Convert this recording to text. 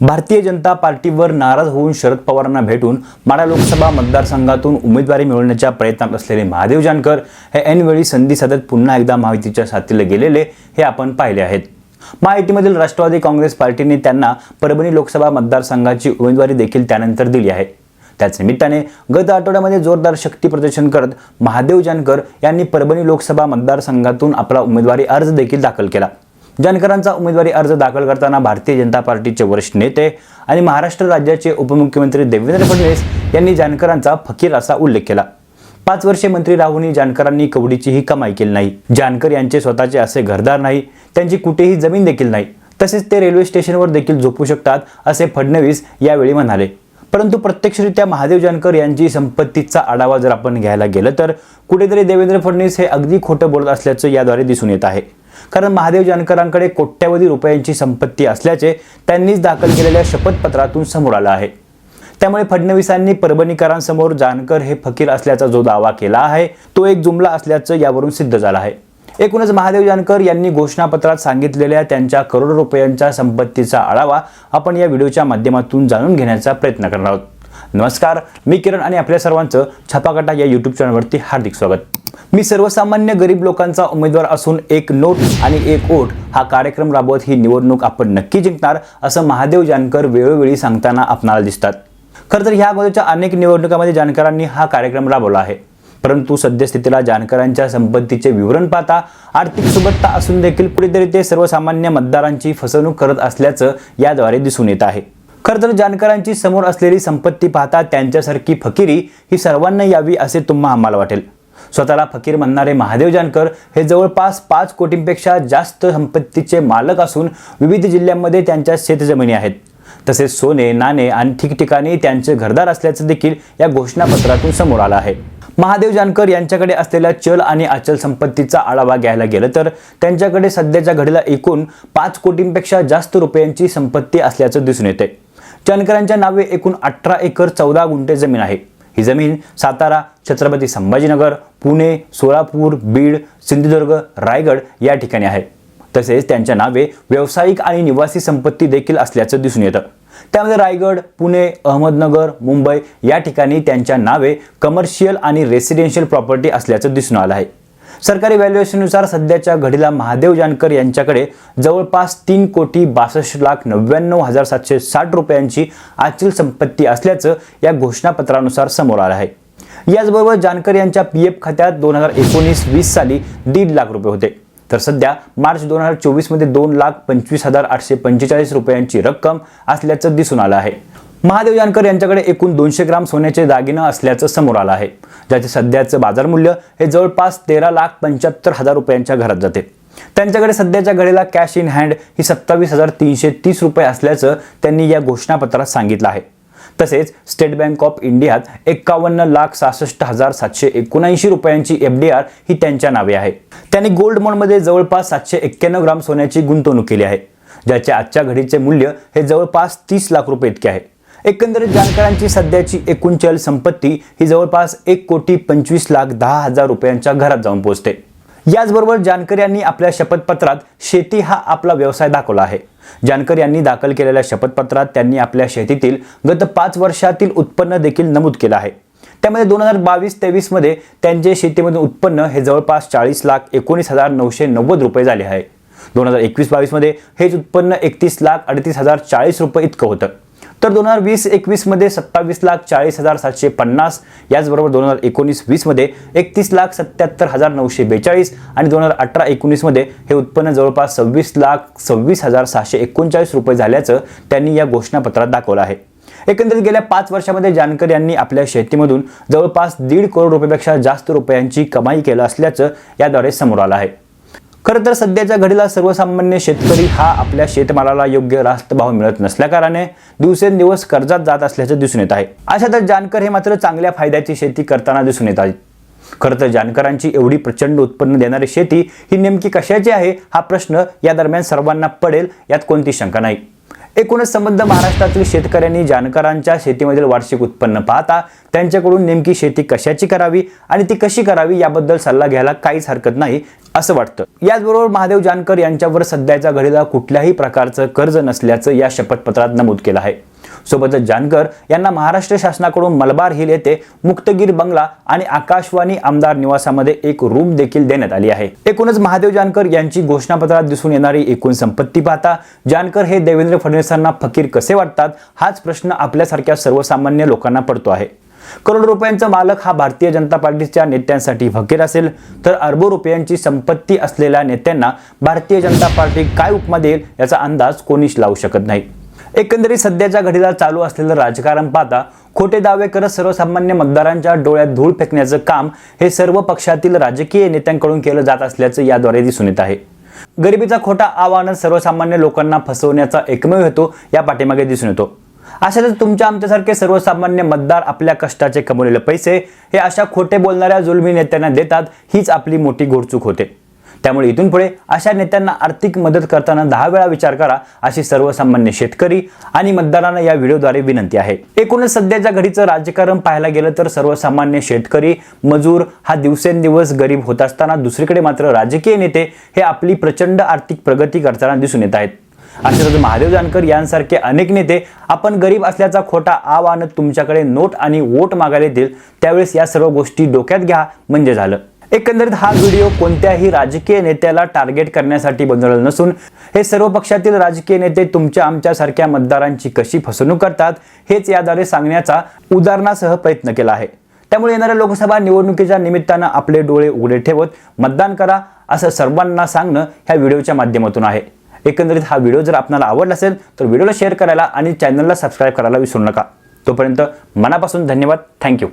भारतीय जनता पार्टीवर नाराज होऊन शरद पवारांना भेटून माडा लोकसभा मतदारसंघातून उमेदवारी मिळवण्याच्या प्रयत्नात असलेले महादेव जानकर हे ऐनवेळी संधी साधत पुन्हा एकदा महायुतीच्या साथीला गेलेले हे आपण पाहिले आहेत. महायुतीमधील राष्ट्रवादी काँग्रेस पार्टीने त्यांना परभणी लोकसभा मतदारसंघाची उमेदवारी देखील त्यानंतर दिली आहे. त्याच निमित्ताने गत आठवड्यामध्ये जोरदार शक्ती प्रदर्शन करत महादेव जानकर यांनी परभणी लोकसभा मतदारसंघातून आपला उमेदवारी अर्ज देखील दाखल केला. जानकरांचा उमेदवारी अर्ज दाखल करताना भारतीय जनता पार्टीचे वरिष्ठ नेते आणि महाराष्ट्र राज्याचे उपमुख्यमंत्री देवेंद्र फडणवीस यांनी जानकरांचा फकीर असा उल्लेख केला. पाच वर्षे मंत्री राहूनही जानकरांनी कवडीचीही कमाई केली नाही. जानकर यांचे स्वतःचे असे घरदार नाही त्यांची कुठेही जमीन देखील नाही. तसेच ते रेल्वे स्टेशनवर देखील झोपू शकतात असे फडणवीस यावेळी म्हणाले. परंतु प्रत्यक्षरित्या महादेव जानकर यांची संपत्तीचा आढावा जर आपण घ्यायला गेलं तर कुठेतरी देवेंद्र फडणवीस हे अगदी खोटं बोलत असल्याचं याद्वारे दिसून येत आहे. कारण महादेव जानकरांकडे कोट्यवधी रुपयांची संपत्ती असल्याचे त्यांनीच दाखल केलेल्या शपथपत्रातून समोर आलं आहे. त्यामुळे फडणवीसांनी परभणीकरांसमोर जानकर हे फकीर असल्याचा जो दावा केला आहे तो एक जुमला असल्याचं यावरून सिद्ध झालं आहे. एकूणच महादेव जानकर यांनी घोषणापत्रात सांगितलेल्या त्यांच्या करोडो रुपयांच्या संपत्तीचा आढावा आपण या व्हिडिओच्या माध्यमातून जाणून घेण्याचा प्रयत्न करणार आहोत. नमस्कार मी किरण आणि आपल्या सर्वांचं छापाकाटा या यूट्यूब चॅनलवरती हार्दिक स्वागत. मी सर्वसामान्य गरीब लोकांचा उमेदवार असून एक नोट आणि एक ओट हा कार्यक्रम राबवत ही निवडणूक आपण नक्की जिंकणार असं महादेव जानकर वेळोवेळी सांगताना आपणाला दिसतात. खरं तर ह्या अगोदरच्या अनेक निवडणुकांमध्ये जानकरांनी हा कार्यक्रम राबवला आहे. परंतु सद्यस्थितीला जानकरांच्या संपत्तीचे विवरण पाहता आर्थिक सुबत्ता असून देखील कुठेतरी ते सर्वसामान्य मतदारांची फसवणूक करत असल्याचं याद्वारे दिसून येत आहे. खरं तर जानकरांची समोर असलेली संपत्ती पाहता त्यांच्यासारखी फकिरी ही सर्वांना यावी असे तुम्हा आम्हाला वाटेल. स्वतःला फकीर म्हणणारे महादेव जानकर हे जवळपास पाच कोटींपेक्षा जास्त संपत्तीचे मालक असून विविध जिल्ह्यांमध्ये त्यांच्या शेतजमिनी आहेत. तसेच सोने नाणे आणि ठिकठिकाणी त्यांचे घरदार असल्याचं देखील या घोषणापत्रातून समोर आलं आहे. महादेव जानकर यांच्याकडे असलेल्या चल आणि अचल संपत्तीचा आढावा घ्यायला गेलं तर त्यांच्याकडे सध्याच्या घडीला एकूण पाच कोटींपेक्षा जास्त रुपयांची संपत्ती असल्याचं दिसून येते चनकरांच्या नावे एकूण अठरा एकर चौदा गुंठे जमीन आहे. ही जमीन सातारा छत्रपती संभाजीनगर पुणे सोलापूर बीड सिंधुदुर्ग रायगड या ठिकाणी आहे. तसेच त्यांच्या नावे व्यावसायिक आणि निवासी संपत्ती देखील असल्याचं दिसून येतं. त्यामध्ये रायगड पुणे अहमदनगर मुंबई या ठिकाणी त्यांच्या नावे कमर्शियल आणि रेसिडेन्शियल प्रॉपर्टी असल्याचं दिसून आलं आहे. सरकारी व्हॅल्युएशननुसार सध्याच्या घडीला महादेव जानकर यांच्याकडे जवळपास तीन कोटी बासष्ट लाख नव्याण्णव हजार सातशे साठ रुपयांची आचल संपत्ती असल्याचं या घोषणापत्रानुसार समोर आलं आहे. याचबरोबर जानकर यांच्या पी एफ खात्यात दोन हजार एकोणीस वीस साली दीड लाख रुपये होते. तर सध्या मार्च दोन हजार चोवीसमध्ये दोन लाख पंचवीस हजार आठशे पंचेचाळीस रुपयांची रक्कम असल्याचं दिसून आलं आहे. महादेव जानकर यांच्याकडे एकूण दोनशे ग्राम सोन्याचे दागिनं असल्याचं समोर आलं आहे. ज्याचे सध्याचं बाजार मूल्य हे जवळपास तेरा लाख पंच्याहत्तर हजार रुपयांच्या घरात जाते. त्यांच्याकडे सध्याच्या घडीला कॅश इन हँड ही सत्तावीस हजार तीनशे तीस रुपये असल्याचं त्यांनी या घोषणापत्रात सांगितलं आहे. तसेच स्टेट बँक ऑफ इंडियात एक्कावन्न लाख सहासष्ट हजार सातशे एकोणऐंशी रुपयांची एफ डी आर ही त्यांच्या नावे आहे. त्यांनी गोल्ड मॉलमध्ये जवळपास सातशे एक्क्याण्णव ग्राम सोन्याची गुंतवणूक केली आहे. ज्याचे आजच्या घडीचे मूल्य हे जवळपास तीस लाख रुपये इतके आहे. एकंदरीत जानकरांची सध्याची एकूण चल संपत्ती ही जवळपास एक कोटी पंचवीस लाख दहा हजार रुपयांच्या घरात जाऊन पोहोचते. याचबरोबर जानकर यांनी आपल्या शपथपत्रात शेती हा आपला व्यवसाय दाखवला आहे. जानकर यांनी दाखल केलेल्या शपथपत्रात त्यांनी आपल्या शेतीतील गत पाच वर्षातील उत्पन्न देखील नमूद केलं आहे. त्यामध्ये दोन हजार बावीस तेवीसमध्ये त्यांचे शेतीमधून उत्पन्न हे जवळपास चाळीस लाख एकोणीस हजार नऊशे नव्वद रुपये झाले आहे. दोन हजार एकवीस बावीसमध्ये हेच उत्पन्न एकतीस लाख अडतीस हजार चाळीस रुपये इतकं होतं. तर दोन हजार वीस एकवीसमध्ये सत्तावीस लाख चाळीस हजार सातशे पन्नास याचबरोबर दोन हजार एकोणीस वीसमध्ये एकतीस लाख सत्याहत्तर हजार नऊशे बेचाळीस आणि दोन हजार अठरा एकोणीसमध्ये हे उत्पन्न जवळपास सव्वीस लाख सव्वीस हजार सहाशे एकोणचाळीस रुपये झाल्याचं त्यांनी या घोषणापत्रात दाखवलं आहे. एकंदरीत गेल्या पाच वर्षामध्ये जानकर यांनी आपल्या शेतीमधून जवळपास दीड करोड रुपयापेक्षा जास्त रुपयांची कमाई केलं असल्याचं याद्वारे समोर आलं आहे. खरं तर सध्याच्या घडीला सर्वसामान्य शेतकरी हा आपल्या शेतमालाला योग्य रास्त भाव मिळत नसल्याकारणाने दिवसेंदिवस कर्जात जात असल्याचं दिसून येत आहे. अशातच जानकर हे मात्र चांगल्या फायद्याची शेती करताना दिसून येत आहेत. खरं तर जानकरांची एवढी प्रचंड उत्पन्न देणारी शेती ही नेमकी कशाची आहे हा प्रश्न या दरम्यान सर्वांना पडेल यात कोणती शंका नाही. एकूणच संबंध महाराष्ट्रातील शेतकऱ्यांनी जानकरांच्या शेतीमधील वार्षिक उत्पन्न पाहता त्यांच्याकडून नेमकी शेती कशाची करावी आणि ती कशी करावी याबद्दल सल्ला घ्यायला काहीच हरकत नाही असं वाटतं. याचबरोबर महादेव जानकर यांच्यावर सध्याच्या घडीला कुठल्याही प्रकारचं कर्ज नसल्याचं या शपथपत्रात नमूद केलं आहे. सोबतच जानकर यांना महाराष्ट्र शासनाकडून मलबार हिल येथे मुक्तगीर बंगला आणि आकाशवाणी आमदार निवासामध्ये एक रूम देखील देण्यात आली आहे. एकूणच महादेव जानकर यांची घोषणापत्रात दिसून येणारी एकूण संपत्ती पाहता जानकर हे देवेंद्र फडणवीसांना फकीर कसे वाटतात? हाच प्रश्न आपल्यासारख्या सर्वसामान्य लोकांना पडतो आहे. करोड रुपयांचा मालक हा भारतीय जनता पार्टीच्या नेत्यांसाठी फकीर असेल तर अरबो रुपयांची संपत्ती असलेल्या नेत्यांना भारतीय जनता पार्टी काय उपमा देईल याचा अंदाज कोणीच लावू शकत नाही. एकंदरीत सध्याच्या घडीला चालू असलेलं राजकारण पाहता खोटे दावे करत सर्वसामान्य मतदारांच्या डोळ्यात धूळ फेकण्याचं काम हे सर्व पक्षातील राजकीय नेत्यांकडून केलं जात असल्याचं याद्वारे दिसून येत आहे. गरिबीचा खोटा आव्हान सर्वसामान्य लोकांना फसवण्याचा एकमेव हेतू या पाठीमागे दिसून येतो. अशातच तुमच्या आमच्यासारखे सर्वसामान्य मतदार आपल्या कष्टाचे कमवलेले पैसे हे अशा खोटे बोलणाऱ्या जुलमी नेत्यांना देतात हीच आपली मोठी घोडचूक होते. त्यामुळे इथून पुढे अशा नेत्यांना आर्थिक मदत करताना दहा वेळा विचार करा अशी सर्वसामान्य शेतकरी आणि मतदारांना या व्हिडिओद्वारे विनंती आहे. एकूणच सध्याच्या घडीचं राजकारण पाहायला गेलं तर सर्वसामान्य शेतकरी मजूर हा दिवसेंदिवस गरीब होत असताना दुसरीकडे मात्र राजकीय नेते हे आपली प्रचंड आर्थिक प्रगती करताना दिसून येत आहेत. अशातच महादेव जानकर यांसारखे अनेक नेते आपण गरीब असल्याचा खोटा आव आणत तुमच्याकडे नोट आणि वोट मागायला येतील त्यावेळेस या सर्व गोष्टी डोक्यात घ्या म्हणजे झालं. एकंदरीत हा व्हिडिओ कोणत्याही राजकीय नेत्याला टार्गेट करण्यासाठी बनवलेला नसून हे सर्व पक्षातील राजकीय नेते तुमच्या आमच्यासारख्या मतदारांची कशी फसवणूक करतात हेच याद्वारे सांगण्याचा उदाहरणासह प्रयत्न केला आहे. त्यामुळे येणाऱ्या लोकसभा निवडणुकीच्या निमित्तानं आपले डोळे उघडे ठेवत मतदान करा असं सर्वांना सांगणं ह्या व्हिडिओच्या माध्यमातून आहे. एकंदरीत हा व्हिडिओ जर आपल्याला आवडला असेल तर व्हिडिओला शेअर करायला आणि चॅनलला सबस्क्राईब करायला विसरू नका. तोपर्यंत मनापासून धन्यवाद. थँक्यू.